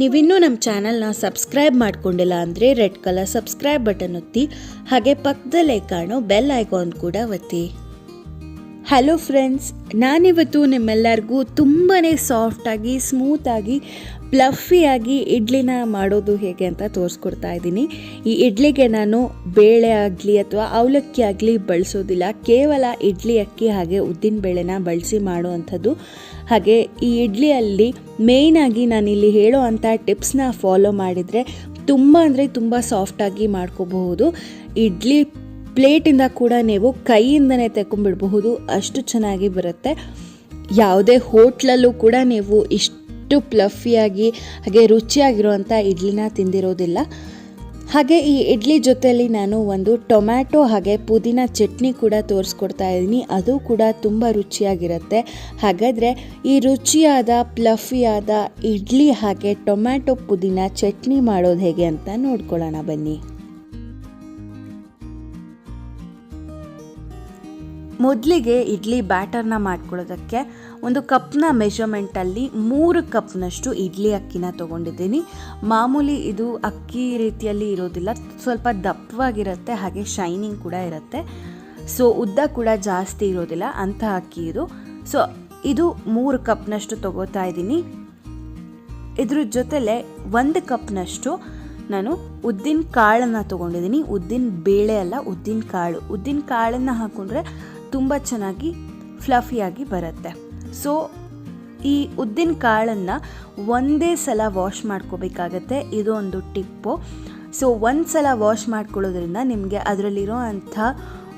ನೀವಿನ್ನೂ ನಮ್ಮ ಚಾನಲ್ನ ಸಬ್ಸ್ಕ್ರೈಬ್ ಮಾಡ್ಕೊಂಡಿಲ್ಲ ಅಂದರೆ ರೆಡ್ ಕಲರ್ ಸಬ್ಸ್ಕ್ರೈಬ್ ಬಟನ್ ಒತ್ತಿ, ಹಾಗೆ ಪಕ್ಕದಲ್ಲೇ ಕಾಣೋ ಬೆಲ್ ಐಕಾನ್ ಕೂಡ ಒತ್ತಿ. ಹಲೋ ಫ್ರೆಂಡ್ಸ್ ನಾನಿವತ್ತು ನಿಮ್ಮೆಲ್ಲರಿಗೂ ತುಂಬಾ ಸಾಫ್ಟಾಗಿ ಸ್ಮೂತಾಗಿ ಪ್ಲಫಿಯಾಗಿ ಇಡ್ಲಿನ ಮಾಡೋದು ಹೇಗೆ ಅಂತ ತೋರಿಸ್ಕೊಡ್ತಾ ಇದ್ದೀನಿ. ಈ ಇಡ್ಲಿಗೆ ನಾನು ಬೇಳೆ ಆಗಲಿ ಅಥವಾ ಅವಲಕ್ಕಿ ಆಗಲಿ ಬಳಸೋದಿಲ್ಲ. ಕೇವಲ ಇಡ್ಲಿ ಅಕ್ಕಿ ಹಾಗೆ ಉದ್ದಿನ ಬೇಳೆನ ಬಳಸಿ ಮಾಡುವಂಥದ್ದು. ಹಾಗೆ ಈ ಇಡ್ಲಿಯಲ್ಲಿ ಮೇಯ್ನಾಗಿ ನಾನಿಲ್ಲಿ ಹೇಳೋ ಅಂಥ ಟಿಪ್ಸ್ನ ಫಾಲೋ ಮಾಡಿದರೆ ತುಂಬ ಅಂದರೆ ತುಂಬ ಸಾಫ್ಟಾಗಿ ಮಾಡ್ಕೋಬಹುದು. ಇಡ್ಲಿ ಪ್ಲೇಟಿಂದ ಕೂಡ ನೀವು ಕೈಯಿಂದನೇ ತೆಕ್ಕೊಂಡ್ಬಿಡಬಹುದು ಅಷ್ಟು ಚೆನ್ನಾಗಿ ಬರುತ್ತೆ. ಯಾವುದೇ ಹೋಟ್ಲಲ್ಲೂ ಕೂಡ ನೀವು ಇಷ್ಟು ಪ್ಲಫಿಯಾಗಿ, ಹಾಗೆ ರುಚಿಯಾಗಿರುವಂಥ ಇಡ್ಲಿನ ತಿಂದಿರೋದಿಲ್ಲ. ಹಾಗೆ ಈ ಇಡ್ಲಿ ಜೊತೆಯಲ್ಲಿ ನಾನು ಒಂದು ಟೊಮ್ಯಾಟೊ ಹಾಗೆ ಪುದೀನ ಚಟ್ನಿ ಕೂಡ ತೋರಿಸ್ಕೊಡ್ತಾ ಇದ್ದೀನಿ. ಅದು ಕೂಡ ತುಂಬ ರುಚಿಯಾಗಿರುತ್ತೆ. ಹಾಗಾದರೆ ಈ ರುಚಿಯಾದ, ಪ್ಲಫಿಯಾದ ಇಡ್ಲಿ ಹಾಗೆ ಟೊಮ್ಯಾಟೊ, ಪುದೀನ ಚಟ್ನಿ ಮಾಡೋದು ಹೇಗೆ ಅಂತ ನೋಡ್ಕೊಳ್ಳೋಣ ಬನ್ನಿ. ಮೊದಲಿಗೆ ಇಡ್ಲಿ ಬ್ಯಾಟರ್ನ ಮಾಡ್ಕೊಳ್ಳೋದಕ್ಕೆ ಒಂದು ಕಪ್ನ ಮೆಷರ್ಮೆಂಟಲ್ಲಿ ಮೂರು ಕಪ್ನಷ್ಟು ಇಡ್ಲಿ ಅಕ್ಕಿನ ತೊಗೊಂಡಿದ್ದೀನಿ. ಮಾಮೂಲಿ ಇದು ಅಕ್ಕಿ ರೀತಿಯಲ್ಲಿ ಇರೋದಿಲ್ಲ, ಸ್ವಲ್ಪ ದಪ್ಪವಾಗಿರುತ್ತೆ, ಹಾಗೆ ಶೈನಿಂಗ್ ಕೂಡ ಇರುತ್ತೆ. ಸೊ ಉದ್ದ ಕೂಡ ಜಾಸ್ತಿ ಇರೋದಿಲ್ಲ, ಅಂಥ ಅಕ್ಕಿ ಇದು. ಸೊ ಇದು ಮೂರು ಕಪ್ನಷ್ಟು ತೊಗೋತಾ ಇದ್ದೀನಿ. ಇದ್ರ ಜೊತೆಲೆ ಒಂದು ಕಪ್ನಷ್ಟು ನಾನು ಉದ್ದಿನ ಕಾಳನ್ನು ತೊಗೊಂಡಿದ್ದೀನಿ. ಉದ್ದಿನ ಬೇಳೆ ಅಲ್ಲ, ಉದ್ದಿನ ಕಾಳು. ಉದ್ದಿನ ಕಾಳನ್ನು ಹಾಕೊಂಡ್ರೆ ತುಂಬ ಚೆನ್ನಾಗಿ ಫ್ಲಫಿಯಾಗಿ ಬರುತ್ತೆ. ಸೊ ಈ ಉದ್ದಿನ ಕಾಳನ್ನು ಒಂದೇ ಸಲ ವಾಶ್ ಮಾಡ್ಕೋಬೇಕಾಗತ್ತೆ. ಇದು ಒಂದು ಟಿಪ್ಪು ಸೊ ಒಂದು ಸಲ ವಾಶ್ ಮಾಡ್ಕೊಳ್ಳೋದ್ರಿಂದ ನಿಮಗೆ ಅದರಲ್ಲಿರೋ ಅಂಥ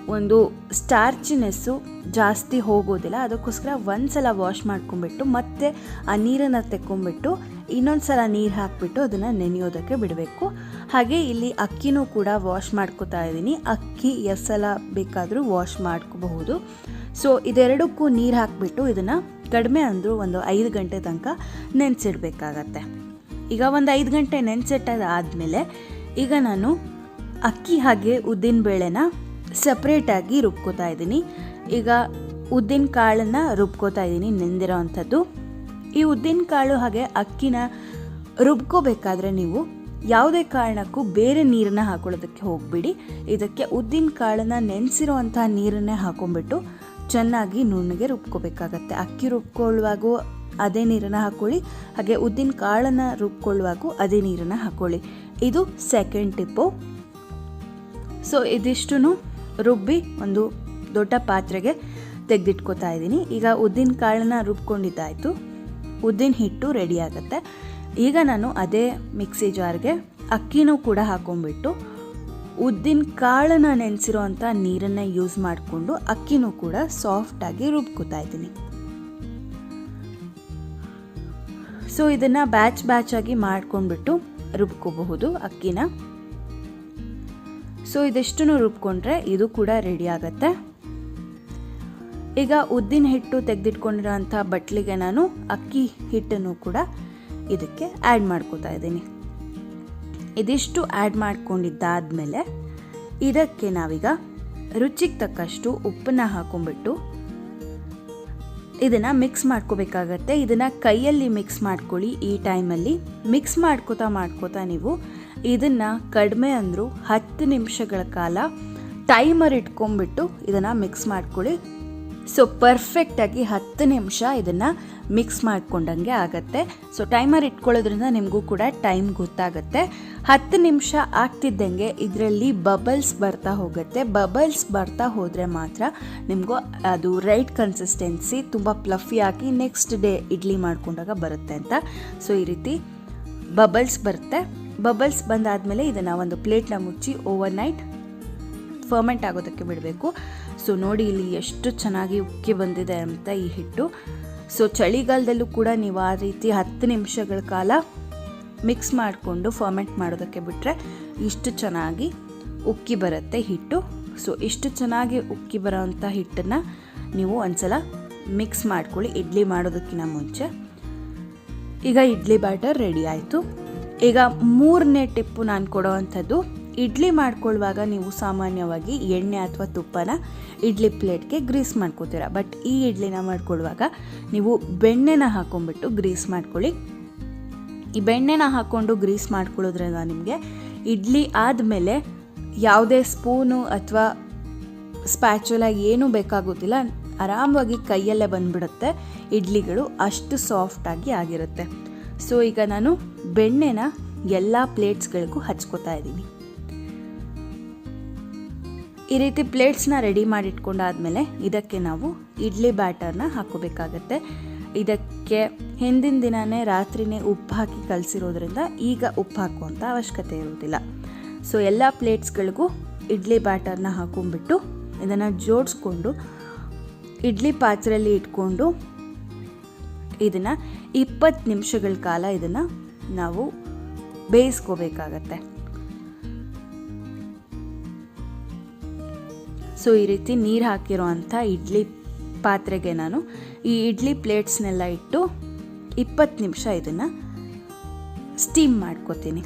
ಒಂದು ಸ್ಟಾರ್ಚಿನೆಸ್ಸು ಜಾಸ್ತಿ ಹೋಗೋದಿಲ್ಲ. ಅದಕ್ಕೋಸ್ಕರ ಒಂದು ಸಲ ವಾಶ್ ಮಾಡ್ಕೊಂಬಿಟ್ಟು ಮತ್ತೆ ಆ ನೀರನ್ನು ತೆಕ್ಕೊಂಬಿಟ್ಟು ಇನ್ನೊಂದು ಸಲ ನೀರು ಹಾಕಿಬಿಟ್ಟು ಅದನ್ನು ನೆನೆಯೋದಕ್ಕೆ ಬಿಡಬೇಕು. ಹಾಗೆ ಇಲ್ಲಿ ಅಕ್ಕಿನೂ ಕೂಡ ವಾಶ್ ಮಾಡ್ಕೋತಾ ಇದ್ದೀನಿ. ಅಕ್ಕಿ ಎಸ್ಸಲ ಸಲ ಬೇಕಾದರೂ ವಾಶ್ ಮಾಡ್ಕೋಬಹುದು. ಸೊ ಇದೆರಡಕ್ಕೂ ನೀರು ಹಾಕಿಬಿಟ್ಟು ಇದನ್ನು ಕಡಿಮೆ ಅಂದರೂ ಒಂದು ಐದು ಗಂಟೆ ತನಕ ನೆನೆಸಿಡ್ಬೇಕಾಗತ್ತೆ. ಈಗ ಒಂದು ಐದು ಗಂಟೆ ನೆನೆಸಿಟ್ಟಾದಮೇಲೆ ಈಗ ನಾನು ಅಕ್ಕಿ ಹಾಗೆ ಉದ್ದಿನ ಬೇಳೆನ ಸಪ್ರೇಟಾಗಿ ರುಬ್ಕೋತಾ ಇದ್ದೀನಿ. ಈಗ ಉದ್ದಿನ ಕಾಳನ್ನು ರುಬ್ಕೋತಾ ಇದ್ದೀನಿ ನೆಂದಿರೋ ಅಂಥದ್ದು. ಈ ಉದ್ದಿನ ಕಾಳು ಹಾಗೆ ಅಕ್ಕಿನ ರುಬ್ಕೋಬೇಕಾದ್ರೆ ನೀವು ಯಾವುದೇ ಕಾರಣಕ್ಕೂ ಬೇರೆ ನೀರನ್ನ ಹಾಕೊಳ್ಳೋದಕ್ಕೆ ಹೋಗ್ಬಿಡಿ. ಇದಕ್ಕೆ ಉದ್ದಿನ ಕಾಳನ್ನು ನೆನೆಸಿರೋ ಅಂಥ ನೀರನ್ನೇ ಹಾಕೊಂಡ್ಬಿಟ್ಟು ಚೆನ್ನಾಗಿ ನುಣ್ಣಗೆ ರುಬ್ಕೋಬೇಕಾಗತ್ತೆ. ಅಕ್ಕಿ ರುಬ್ಕೊಳ್ಳುವಾಗೂ ಅದೇ ನೀರನ್ನು ಹಾಕ್ಕೊಳ್ಳಿ ಹಾಗೆ ಉದ್ದಿನ ಕಾಳನ್ನು ರುಬ್ಕೊಳ್ಳುವಾಗೂ ಅದೇ ನೀರನ್ನು ಹಾಕ್ಕೊಳ್ಳಿ ಇದು ಸೆಕೆಂಡ್ ಟಿಪ್ಪು ಸೊ ಇದಿಷ್ಟು ರುಬ್ಬಿ ಒಂದು ದೊಡ್ಡ ಪಾತ್ರೆಗೆ ತೆಗೆದಿಟ್ಕೋತಾ ಇದ್ದೀನಿ. ಈಗ ಉದ್ದಿನ ಕಾಳನ್ನ ರುಬ್ಕೊಂಡಿದ್ದಾಯಿತು. ಉದ್ದಿನ ಹಿಟ್ಟು ರೆಡಿ ಆಗುತ್ತೆ. ಈಗ ನಾನು ಅದೇ ಮಿಕ್ಸಿ ಜಾರ್ಗೆ ಅಕ್ಕಿನೂ ಕೂಡ ಹಾಕೊಂಡ್ಬಿಟ್ಟು ಉದ್ದಿನ ಕಾಳನ್ನು ನೆನೆಸಿರೋ ಅಂಥ ನೀರನ್ನು ಯೂಸ್ ಮಾಡಿಕೊಂಡು ಅಕ್ಕಿನೂ ಕೂಡ ಸಾಫ್ಟಾಗಿ ರುಬ್ಕೋತಾ ಇದ್ದೀನಿ. ಸೊ ಇದನ್ನು ಬ್ಯಾಚ್ ಬ್ಯಾಚ್ ಆಗಿ ಮಾಡ್ಕೊಂಡ್ಬಿಟ್ಟು ರುಬ್ಕೋಬಹುದು ಅಕ್ಕಿನ. ಸೊ ಇದಿಷ್ಟು ರುಬ್ಕೊಂಡ್ರೆ ಇದು ಕೂಡ ರೆಡಿ ಆಗುತ್ತೆ. ಈಗ ಉದ್ದಿನ ಹಿಟ್ಟು ತೆಗೆದಿಟ್ಕೊಂಡಿರೋ ಅಂಥ ಬಟ್ಲಿಗೆ ನಾನು ಅಕ್ಕಿ ಹಿಟ್ಟನ್ನು ಕೂಡ ಇದಕ್ಕೆ ಆ್ಯಡ್ ಮಾಡ್ಕೋತಾ ಇದ್ದೀನಿ. ಇದಿಷ್ಟು ಆ್ಯಡ್ ಮಾಡ್ಕೊಂಡಿದ್ದಾದಮೇಲೆ ಇದಕ್ಕೆ ನಾವೀಗ ರುಚಿಗೆ ತಕ್ಕಷ್ಟು ಉಪ್ಪನ್ನ ಹಾಕೊಂಡ್ಬಿಟ್ಟು ಇದನ್ನು ಮಿಕ್ಸ್ ಮಾಡ್ಕೋಬೇಕಾಗತ್ತೆ. ಇದನ್ನು ಕೈಯಲ್ಲಿ ಮಿಕ್ಸ್ ಮಾಡ್ಕೊಳ್ಳಿ. ಈ ಟೈಮಲ್ಲಿ ಮಿಕ್ಸ್ ಮಾಡ್ಕೋತಾ ಮಾಡ್ಕೋತಾ ನೀವು ಇದನ್ನು ಕಡಿಮೆ ಅಂದರೂ ಹತ್ತು ನಿಮಿಷಗಳ ಕಾಲ ಟೈಮರ್ ಇಟ್ಕೊಂಡ್ಬಿಟ್ಟು ಇದನ್ನು ಮಿಕ್ಸ್ ಮಾಡ್ಕೊಳ್ಳಿ. ಸೊ ಪರ್ಫೆಕ್ಟಾಗಿ ಹತ್ತು ನಿಮಿಷ ಇದನ್ನು ಮಿಕ್ಸ್ ಮಾಡ್ಕೊಂಡಂಗೆ ಆಗುತ್ತೆ. ಸೊ ಟೈಮರ್ ಇಟ್ಕೊಳ್ಳೋದ್ರಿಂದ ನಿಮಗೂ ಕೂಡ ಟೈಮ್ ಗೊತ್ತಾಗುತ್ತೆ. ಹತ್ತು ನಿಮಿಷ ಆಗ್ತಿದ್ದಂಗೆ ಇದರಲ್ಲಿ ಬಬಲ್ಸ್ ಬರ್ತಾ ಹೋಗುತ್ತೆ. ಬಬಲ್ಸ್ ಬರ್ತಾ ಹೋದರೆ ಮಾತ್ರ ನಿಮಗೂ ಅದು ರೈಟ್ ಕನ್ಸಿಸ್ಟೆನ್ಸಿ ತುಂಬ ಪ್ಲಫಿಯಾಗಿ ನೆಕ್ಸ್ಟ್ ಡೇ ಇಡ್ಲಿ ಮಾಡ್ಕೊಂಡಾಗ ಬರುತ್ತೆ ಅಂತ. ಸೊ ಈ ರೀತಿ ಬಬಲ್ಸ್ ಬರುತ್ತೆ. ಬಬಲ್ಸ್ ಬಂದಾದಮೇಲೆ ಇದನ್ನು ಒಂದು ಪ್ಲೇಟ್ನ ಮುಚ್ಚಿ ಓವರ್ ನೈಟ್ ಫರ್ಮೆಂಟ್ ಆಗೋದಕ್ಕೆ ಬಿಡಬೇಕು. ಸೊ ನೋಡಿ ಇಲ್ಲಿ ಎಷ್ಟು ಚೆನ್ನಾಗಿ ಉಕ್ಕಿ ಬಂದಿದೆ ಅಂತ ಈ ಹಿಟ್ಟು. ಸೊ ಚಳಿಗಾಲದಲ್ಲೂ ಕೂಡ ನೀವು ಆ ರೀತಿ ಹತ್ತು ನಿಮಿಷಗಳ ಕಾಲ ಮಿಕ್ಸ್ ಮಾಡಿಕೊಂಡು ಫರ್ಮೆಂಟ್ ಮಾಡೋದಕ್ಕೆ ಬಿಟ್ಟರೆ ಇಷ್ಟು ಚೆನ್ನಾಗಿ ಉಕ್ಕಿ ಬರುತ್ತೆ ಹಿಟ್ಟು. ಸೊ ಇಷ್ಟು ಚೆನ್ನಾಗಿ ಉಕ್ಕಿ ಬರೋವಂಥ ಹಿಟ್ಟನ್ನು ನೀವು ಒಂದ್ಸಲ ಮಿಕ್ಸ್ ಮಾಡ್ಕೊಳ್ಳಿ. ಇಡ್ಲಿ ಮಾಡೋದಕ್ಕಿಂತ ಮುಂಚೆ. ಈಗ ಇಡ್ಲಿ ಬ್ಯಾಟರ್ ರೆಡಿ ಆಯಿತು. ಈಗ ಮೂರನೇ ಟಿಪ್ಪು ನಾನು ಕೊಡೋವಂಥದ್ದು ಇಡ್ಲಿ ಮಾಡ್ಕೊಳ್ಳುವಾಗ ನೀವು ಸಾಮಾನ್ಯವಾಗಿ ಎಣ್ಣೆ ಅಥವಾ ತುಪ್ಪನ ಇಡ್ಲಿ ಪ್ಲೇಟ್ಗೆ ಗ್ರೀಸ್ ಮಾಡ್ಕೋತೀರ. ಬಟ್ ಈ ಇಡ್ಲಿನ ಮಾಡ್ಕೊಳ್ಳುವಾಗ ನೀವು ಬೆಣ್ಣೆನ ಹಾಕೊಂಡ್ಬಿಟ್ಟು ಗ್ರೀಸ್ ಮಾಡ್ಕೊಳ್ಳಿ. ಈ ಬೆಣ್ಣೆನ ಹಾಕ್ಕೊಂಡು ಗ್ರೀಸ್ ಮಾಡ್ಕೊಳ್ಳೋದ್ರಿಂದ ನಿಮಗೆ ಇಡ್ಲಿ ಆದಮೇಲೆ ಯಾವುದೇ ಸ್ಪೂನು ಅಥವಾ ಸ್ಪ್ಯಾಚುಲ ಏನೂ ಬೇಕಾಗೋದಿಲ್ಲ. ಆರಾಮವಾಗಿ ಕೈಯಲ್ಲೇ ಬಂದ್ಬಿಡುತ್ತೆ. ಇಡ್ಲಿಗಳು ಅಷ್ಟು ಸಾಫ್ಟಾಗಿ ಆಗಿರುತ್ತೆ. ಸೊ ಈಗ ನಾನು ಬೆಣ್ಣೆನ ಎಲ್ಲ ಪ್ಲೇಟ್ಸ್ಗಳಿಗೂ ಹಚ್ಕೋತಾ ಇದ್ದೀನಿ. ಈ ರೀತಿ ಪ್ಲೇಟ್ಸ್ನ ರೆಡಿ ಮಾಡಿಟ್ಕೊಂಡಾದ್ಮೇಲೆ ಇದಕ್ಕೆ ನಾವು ಇಡ್ಲಿ ಬ್ಯಾಟರ್ನ ಹಾಕೋಬೇಕಾಗತ್ತೆ ಇದಕ್ಕೆ ಹಿಂದಿನ ದಿನವೇ ರಾತ್ರಿನೇ ಉಪ್ಪು ಹಾಕಿ ಕಲಸಿರೋದ್ರಿಂದ ಈಗ ಉಪ್ಪು ಹಾಕುವಂಥ ಅವಶ್ಯಕತೆ ಇರೋದಿಲ್ಲ. ಸೊ ಎಲ್ಲ ಪ್ಲೇಟ್ಸ್ಗಳಿಗೂ ಇಡ್ಲಿ ಬ್ಯಾಟರ್ನ ಹಾಕೊಂಡ್ಬಿಟ್ಟು ಇದನ್ನು ಜೋಡಿಸ್ಕೊಂಡು ಇಡ್ಲಿ ಪಾತ್ರೆಯಲ್ಲಿ ಇಟ್ಕೊಂಡು ಇದನ್ನು ಇಪ್ಪತ್ತು ನಿಮಿಷಗಳ ಕಾಲ ಇದನ್ನು ನಾವು ಬೇಯಿಸ್ಕೋಬೇಕಾಗತ್ತೆ. ಸೊ, ಈ ರೀತಿ ನೀರು ಹಾಕಿರೋ ಅಂಥ ಇಡ್ಲಿ ಪಾತ್ರೆಗೆ ನಾನು ಈ ಇಡ್ಲಿ ಪ್ಲೇಟ್ಸ್ನೆಲ್ಲ ಇಟ್ಟು ಇಪ್ಪತ್ತು ನಿಮಿಷ ಇದನ್ನು ಸ್ಟೀಮ್ ಮಾಡ್ಕೋತೀನಿ.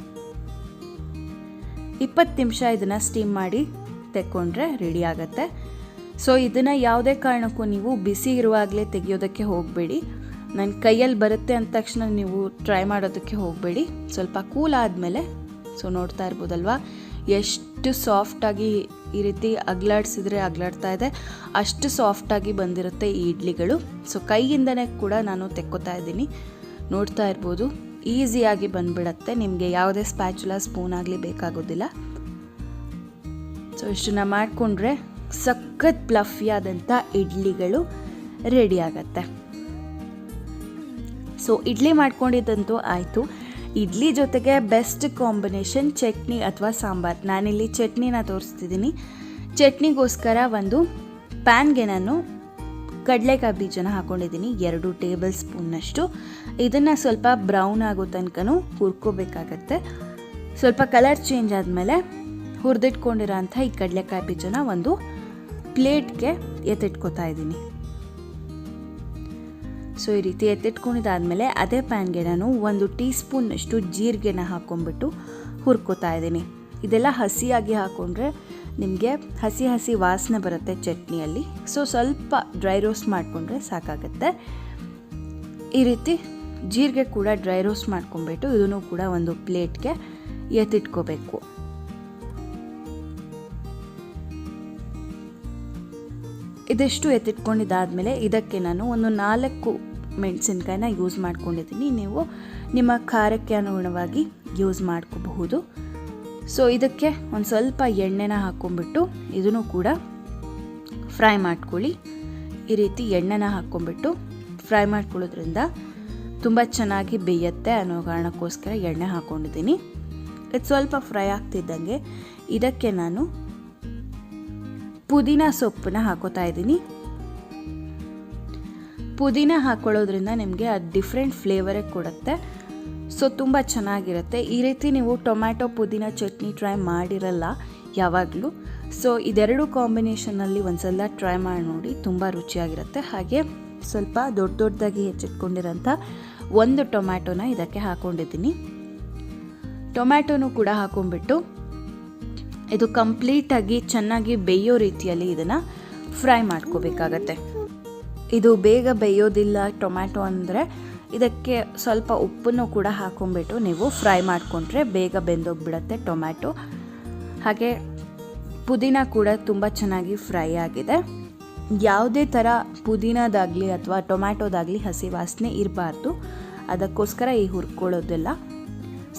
ಇಪ್ಪತ್ತು ನಿಮಿಷ ಇದನ್ನು ಸ್ಟೀಮ್ ಮಾಡಿ ತೆಕ್ಕೊಂಡ್ರೆ ರೆಡಿ ಆಗುತ್ತೆ. ಸೊ ಇದನ್ನು ಯಾವುದೇ ಕಾರಣಕ್ಕೂ ನೀವು ಬಿಸಿ ಇರುವಾಗಲೇ ತೆಗೆಯೋದಕ್ಕೆ ಹೋಗಬೇಡಿ. ನನ್ನ ಕೈಯಲ್ಲಿ ಬರುತ್ತೆ ಅಂದ ತಕ್ಷಣ ನೀವು ಟ್ರೈ ಮಾಡೋದಕ್ಕೆ ಹೋಗಬೇಡಿ. ಸ್ವಲ್ಪ ಕೂಲ್ ಆದಮೇಲೆ ಸೊ ನೋಡ್ತಾ ಇರ್ಬೋದಲ್ವಾ? ಎಷ್ಟು ಸಾಫ್ಟಾಗಿ ಈ ರೀತಿ ಅಗ್ಲಾಡ್ಸಿದ್ರೆ ಅಗ್ಲಾಡ್ತಾ ಇದೆ. ಅಷ್ಟು ಸಾಫ್ಟಾಗಿ ಬಂದಿರುತ್ತೆ ಈ ಇಡ್ಲಿಗಳು. ಸೊ ಕೈಯಿಂದನೇ ಕೂಡ ನಾನು ತೆಕ್ಕೋತಾ ಇದ್ದೀನಿ. ನೋಡ್ತಾ ಇರ್ಬೋದು. ಈಸಿಯಾಗಿ ಬಂದ್ಬಿಡತ್ತೆ. ನಿಮಗೆ ಯಾವುದೇ ಸ್ಪ್ಯಾಚುಲ ಸ್ಪೂನ್ ಆಗಲಿ ಬೇಕಾಗೋದಿಲ್ಲ. ಸೊ ಇಷ್ಟನ್ನ ಮಾಡಿಕೊಂಡ್ರೆ ಸಖತ್ ಪ್ಲಫಿಯಾದಂಥ ಇಡ್ಲಿಗಳು ರೆಡಿ ಆಗತ್ತೆ. ಸೊ ಇಡ್ಲಿ ಮಾಡ್ಕೊಂಡಿದ್ದಂತೂ ಆಯಿತು. ಇಡ್ಲಿ ಜೊತೆಗೆ ಬೆಸ್ಟ್ ಕಾಂಬಿನೇಷನ್ ಚಟ್ನಿ ಅಥವಾ ಸಾಂಬಾರ್. ನಾನಿಲ್ಲಿ ಚಟ್ನಿನ ತೋರಿಸ್ತಿದ್ದೀನಿ. ಚಟ್ನಿಗೋಸ್ಕರ ಒಂದು ಪ್ಯಾನ್ಗೆ ನಾನು ಕಡಲೆಕಾಯಿ ಬೀಜನ ಹಾಕ್ಕೊಂಡಿದ್ದೀನಿ ಎರಡು ಟೇಬಲ್ ಸ್ಪೂನ್ನಷ್ಟು ಇದನ್ನು ಸ್ವಲ್ಪ ಬ್ರೌನ್ ಆಗೋ ತನಕನೂ ಹುರ್ಕೋಬೇಕಾಗತ್ತೆ. ಸ್ವಲ್ಪ ಕಲರ್ ಚೇಂಜ್ ಆದಮೇಲೆ ಹುರಿದಿಟ್ಕೊಂಡಿರೋಂಥ ಈ ಕಡಲೆಕಾಯಿ ಬೀಜನ ಒಂದು ಪ್ಲೇಟ್ಗೆ ಎತ್ತಿಟ್ಕೋತಾ ಇದ್ದೀನಿ. ಸೊ ಈ ರೀತಿ ಎತ್ತಿಟ್ಕೊಂಡಿದ್ದಾದಮೇಲೆ ಅದೇ ಪ್ಯಾನ್ಗೆ ನಾನು ಒಂದು ಟೀ ಸ್ಪೂನ್ನಷ್ಟು ಜೀರಿಗೆನ ಹಾಕ್ಕೊಂಡ್ಬಿಟ್ಟು ಹುರ್ಕೋತಾ ಇದ್ದೀನಿ. ಇದೆಲ್ಲ ಹಸಿಯಾಗಿ ಹಾಕ್ಕೊಂಡ್ರೆ ನಿಮಗೆ ಹಸಿ ಹಸಿ ವಾಸನೆ ಬರುತ್ತೆ ಚಟ್ನಿಯಲ್ಲಿ. ಸೊ ಸ್ವಲ್ಪ ಡ್ರೈ ರೋಸ್ಟ್ ಮಾಡಿಕೊಂಡ್ರೆ ಸಾಕಾಗುತ್ತೆ. ಈ ರೀತಿ ಜೀರಿಗೆ ಕೂಡ ಡ್ರೈ ರೋಸ್ಟ್ ಮಾಡ್ಕೊಂಬಿಟ್ಟು ಇದನ್ನು ಕೂಡ ಒಂದು ಪ್ಲೇಟ್ಗೆ ಎತ್ತಿಟ್ಕೋಬೇಕು. ಇದೆಷ್ಟು ಎತ್ತಿಟ್ಕೊಂಡಿದ್ದಾದಮೇಲೆ ಇದಕ್ಕೆ ನಾನು ಒಂದು ನಾಲ್ಕು ಮೆಣಸಿನ್ಕಾಯಿನ ಯೂಸ್ ಮಾಡ್ಕೊಂಡಿದ್ದೀನಿ. ನೀವು ನಿಮ್ಮ ಖಾರಕ್ಕೆ ಅನುಗುಣವಾಗಿ ಯೂಸ್ ಮಾಡ್ಕೋಬಹುದು. ಸೊ ಇದಕ್ಕೆ ಒಂದು ಸ್ವಲ್ಪ ಎಣ್ಣೆನ ಹಾಕ್ಕೊಂಬಿಟ್ಟು ಇದನ್ನು ಕೂಡ ಫ್ರೈ ಮಾಡ್ಕೊಳ್ಳಿ. ಈ ರೀತಿ ಎಣ್ಣೆನ ಹಾಕ್ಕೊಂಬಿಟ್ಟು ಫ್ರೈ ಮಾಡ್ಕೊಳ್ಳೋದ್ರಿಂದ ತುಂಬ ಚೆನ್ನಾಗಿ ಬೇಯುತ್ತೆ ಅನ್ನೋ ಕಾರಣಕ್ಕೋಸ್ಕರ ಎಣ್ಣೆ ಹಾಕ್ಕೊಂಡಿದ್ದೀನಿ ಇದು ಸ್ವಲ್ಪ ಫ್ರೈ ಆಗ್ತಿದ್ದಂಗೆ ಇದಕ್ಕೆ ನಾನು ಪುದೀನ ಸೊಪ್ಪನ್ನ ಹಾಕೋತಾ ಇದ್ದೀನಿ. ಪುದೀನ ಹಾಕ್ಕೊಳ್ಳೋದ್ರಿಂದ ನಿಮಗೆ ಅದು ಡಿಫ್ರೆಂಟ್ ಫ್ಲೇವರೇ ಕೊಡುತ್ತೆ. ಸೊ ತುಂಬ ಚೆನ್ನಾಗಿರುತ್ತೆ. ಈ ರೀತಿ ನೀವು ಟೊಮ್ಯಾಟೊ, ಪುದೀನ ಚಟ್ನಿ ಟ್ರೈ ಮಾಡಿರಲ್ಲ ಯಾವಾಗಲೂ. ಸೊ ಇದೆರಡು ಕಾಂಬಿನೇಷನಲ್ಲಿ ಒಂದ್ಸಲ ಟ್ರೈ ಮಾಡಿ ನೋಡಿ, ತುಂಬ ರುಚಿಯಾಗಿರುತ್ತೆ. ಹಾಗೆ ಸ್ವಲ್ಪ ದೊಡ್ಡ ದೊಡ್ಡದಾಗಿ ಹೆಚ್ಚಿಟ್ಕೊಂಡಿರೋಂಥ ಒಂದು ಟೊಮ್ಯಾಟೊನ ಇದಕ್ಕೆ ಹಾಕ್ಕೊಂಡಿದ್ದೀನಿ ಟೊಮ್ಯಾಟೊನೂ ಕೂಡ ಹಾಕೊಂಡ್ಬಿಟ್ಟು, ಇದು ಕಂಪ್ಲೀಟಾಗಿ ಚೆನ್ನಾಗಿ ಬೇಯೋ ರೀತಿಯಲ್ಲಿ ಇದನ್ನು ಫ್ರೈ ಮಾಡ್ಕೋಬೇಕಾಗತ್ತೆ. ಇದು ಬೇಗ ಬೇಯೋದಿಲ್ಲ ಟೊಮ್ಯಾಟೊ ಅಂದರೆ ಇದಕ್ಕೆ ಸ್ವಲ್ಪ ಉಪ್ಪನ್ನು ಕೂಡ ಹಾಕೊಂಡ್ಬಿಟ್ಟು ನೀವು ಫ್ರೈ ಮಾಡಿಕೊಂಡ್ರೆ ಬೇಗ ಬೆಂದೋಗ್ಬಿಡತ್ತೆ ಟೊಮ್ಯಾಟೊ. ಹಾಗೆ ಪುದೀನ ಕೂಡ ತುಂಬ ಚೆನ್ನಾಗಿ ಫ್ರೈ ಆಗಿದೆ. ಯಾವುದೇ ಥರ ಪುದೀನದಾಗಲಿ ಅಥವಾ ಟೊಮ್ಯಾಟೊದಾಗಲಿ ಹಸಿ ವಾಸನೆ ಇರಬಾರ್ದು. ಅದಕ್ಕೋಸ್ಕರ ಈ ಹುರ್ಕೊಳ್ಳೋದಿಲ್ಲ.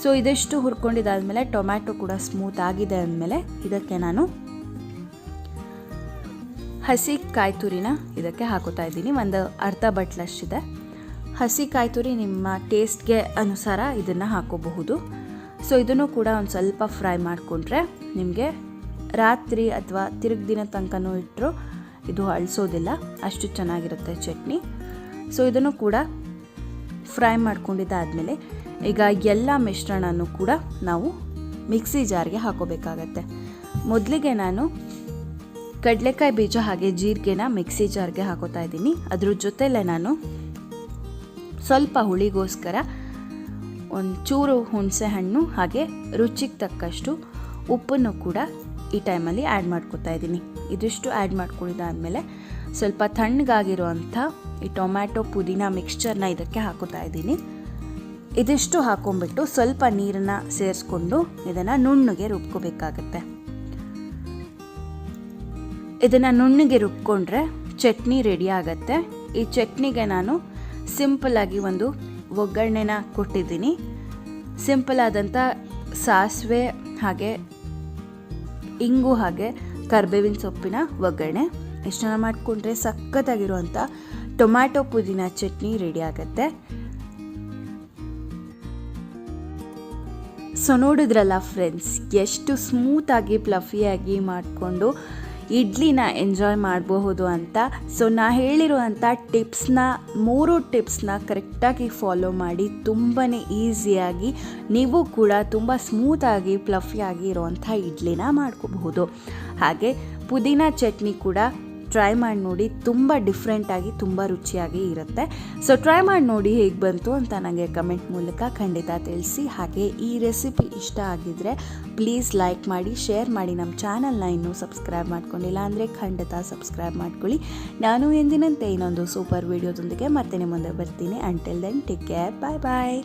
ಸೊ ಇದಿಷ್ಟು ಹುರ್ಕೊಂಡಿದ್ದಾದಮೇಲೆ ಟೊಮ್ಯಾಟೊ ಕೂಡ ಸ್ಮೂತ್ ಆಗಿದೆ ಅಂದಮೇಲೆ ಇದಕ್ಕೆ ನಾನು ಹಸಿ ಕಾಯಿ ತುರಿನ ಇದಕ್ಕೆ ಹಾಕೋತಾ ಇದ್ದೀನಿ. ಒಂದು ಅರ್ಧ ಬಟ್ಲಷ್ಟಿದೆ. ಹಸಿ ಕಾಯಿ ತುರಿ ನಿಮ್ಮ ಟೇಸ್ಟ್ಗೆ ಅನುಸಾರ ಇದನ್ನು ಹಾಕೋಬಹುದು. ಸೊ, ಇದನ್ನು ಕೂಡ ಒಂದು ಸ್ವಲ್ಪ ಫ್ರೈ ಮಾಡಿಕೊಂಡ್ರೆ ನಿಮಗೆ ರಾತ್ರಿ ಅಥವಾ ತಿರುಗಿ ದಿನ ತನಕನೂ ಇಟ್ಟರು ಇದು ಅಳಿಸೋದಿಲ್ಲ. ಅಷ್ಟು ಚೆನ್ನಾಗಿರುತ್ತೆ ಚಟ್ನಿ. ಸೊ, ಇದನ್ನು ಕೂಡ ಫ್ರೈ ಮಾಡ್ಕೊಂಡಿದ್ದಾದಮೇಲೆ ಈಗ ಎಲ್ಲ ಮಿಶ್ರಣನೂ ಕೂಡ ನಾವು ಮಿಕ್ಸಿ ಜಾರ್ಗೆ ಹಾಕೋಬೇಕಾಗತ್ತೆ. ಮೊದಲಿಗೆ ನಾನು ಕಡಲೆಕಾಯಿ ಬೀಜ ಹಾಗೆ ಜೀರಿಗೆನ ಮಿಕ್ಸಿ ಜಾರ್ಗೆ ಹಾಕೋತಾ ಇದ್ದೀನಿ. ಅದ್ರ ಜೊತೆಲೆ ನಾನು ಸ್ವಲ್ಪ ಹುಳಿಗೋಸ್ಕರ ಒಂದು ಚೂರು ಹುಣಸೆ ಹಣ್ಣು ಹಾಗೆ ರುಚಿಗೆ ತಕ್ಕಷ್ಟು ಉಪ್ಪನ್ನು ಕೂಡ ಈ ಟೈಮಲ್ಲಿ ಆ್ಯಡ್ ಮಾಡ್ಕೊತಾ ಇದ್ದೀನಿ. ಇದಿಷ್ಟು ಆ್ಯಡ್ ಮಾಡ್ಕೊಂಡಿದ್ದಾದಮೇಲೆ ಸ್ವಲ್ಪ ತಣ್ಣಗಾಗಿರುವಂಥ ಈ ಟೊಮ್ಯಾಟೊ ಪುದೀನ ಮಿಕ್ಸ್ಚರ್ನ ಇದಕ್ಕೆ ಹಾಕೋತಾ ಇದ್ದೀನಿ. ಇದಿಷ್ಟು ಹಾಕೊಂಡ್ಬಿಟ್ಟು ಸ್ವಲ್ಪ ನೀರನ್ನು ಸೇರಿಸ್ಕೊಂಡು ಇದನ್ನು ನುಣ್ಣಗೆ ರುಬ್ಕೋಬೇಕಾಗತ್ತೆ. ಇದನ್ನು ನುಣ್ಣಗೆ ರುಬ್ಕೊಂಡ್ರೆ ಚಟ್ನಿ ರೆಡಿ ಆಗುತ್ತೆ. ಈ ಚಟ್ನಿಗೆ ನಾನು ಸಿಂಪಲ್ಲಾಗಿ ಒಂದು ಒಗ್ಗರಣೆನ ಕೊಟ್ಟಿದ್ದೀನಿ. ಸಿಂಪಲ್ ಆದಂಥ ಸಾಸಿವೆ ಹಾಗೆ ಇಂಗು ಹಾಗೆ ಕರ್ಬೇವಿನ ಸೊಪ್ಪಿನ ಒಗ್ಗರಣೆ. ಇಷ್ಟನ್ನ ಮಾಡಿಕೊಂಡ್ರೆ ಸಖತ್ತಾಗಿರುವಂಥ ಟೊಮ್ಯಾಟೊ ಪುದೀನ ಚಟ್ನಿ ರೆಡಿ ಆಗುತ್ತೆ. ಸೊ ನೋಡಿದ್ರಲ್ಲ ಫ್ರೆಂಡ್ಸ್ ಎಷ್ಟು ಸ್ಮೂತಾಗಿ ಪ್ಲಫಿಯಾಗಿ ಮಾಡಿಕೊಂಡು ಇಡ್ಲಿನ ಎಂಜಾಯ್ ಮಾಡಬಹುದು ಅಂತ. ಸೊ ನಾ ಹೇಳಿರುವಂಥ ಟಿಪ್ಸ್ನ ಮೂರು ಟಿಪ್ಸ್ನ ಕರೆಕ್ಟಾಗಿ ಫಾಲೋ ಮಾಡಿ ತುಂಬಾ ಈಸಿಯಾಗಿ ನೀವು ಕೂಡ ತುಂಬ ಸ್ಮೂತಾಗಿ ಪ್ಲಫಿಯಾಗಿ ಇರುವಂಥ ಇಡ್ಲಿನ ಮಾಡ್ಕೋಬಹುದು. ಹಾಗೆ ಪುದೀನ ಚಟ್ನಿ ಕೂಡ ಟ್ರೈ ಮಾಡಿ ನೋಡಿ, ತುಂಬ ಡಿಫ್ರೆಂಟಾಗಿ ತುಂಬ ರುಚಿಯಾಗಿ ಇರುತ್ತೆ. ಸೊ ಟ್ರೈ ಮಾಡಿ ನೋಡಿ ಹೇಗೆ ಬಂತು ಅಂತ ನನಗೆ ಕಮೆಂಟ್ ಮೂಲಕ ಖಂಡಿತ ತಿಳಿಸಿ. ಹಾಗೆ ಈ ರೆಸಿಪಿ ಇಷ್ಟ ಆಗಿದ್ದರೆ ಪ್ಲೀಸ್ ಲೈಕ್ ಮಾಡಿ ಶೇರ್ ಮಾಡಿ. ನಮ್ಮ ಚಾನಲ್ನ ಇನ್ನೂ ಸಬ್ಸ್ಕ್ರೈಬ್ ಮಾಡ್ಕೊಂಡಿಲ್ಲ ಅಂದರೆ ಖಂಡಿತ ಸಬ್ಸ್ಕ್ರೈಬ್ ಮಾಡ್ಕೊಳ್ಳಿ. ನಾನು ಎಂದಿನಂತೆ ಇನ್ನೊಂದು ಸೂಪರ್ ವೀಡಿಯೋದೊಂದಿಗೆ ಮತ್ತೆ ನಿಮ್ಮ ಮುಂದೆ ಬರ್ತೀನಿ. Until then take care bye bye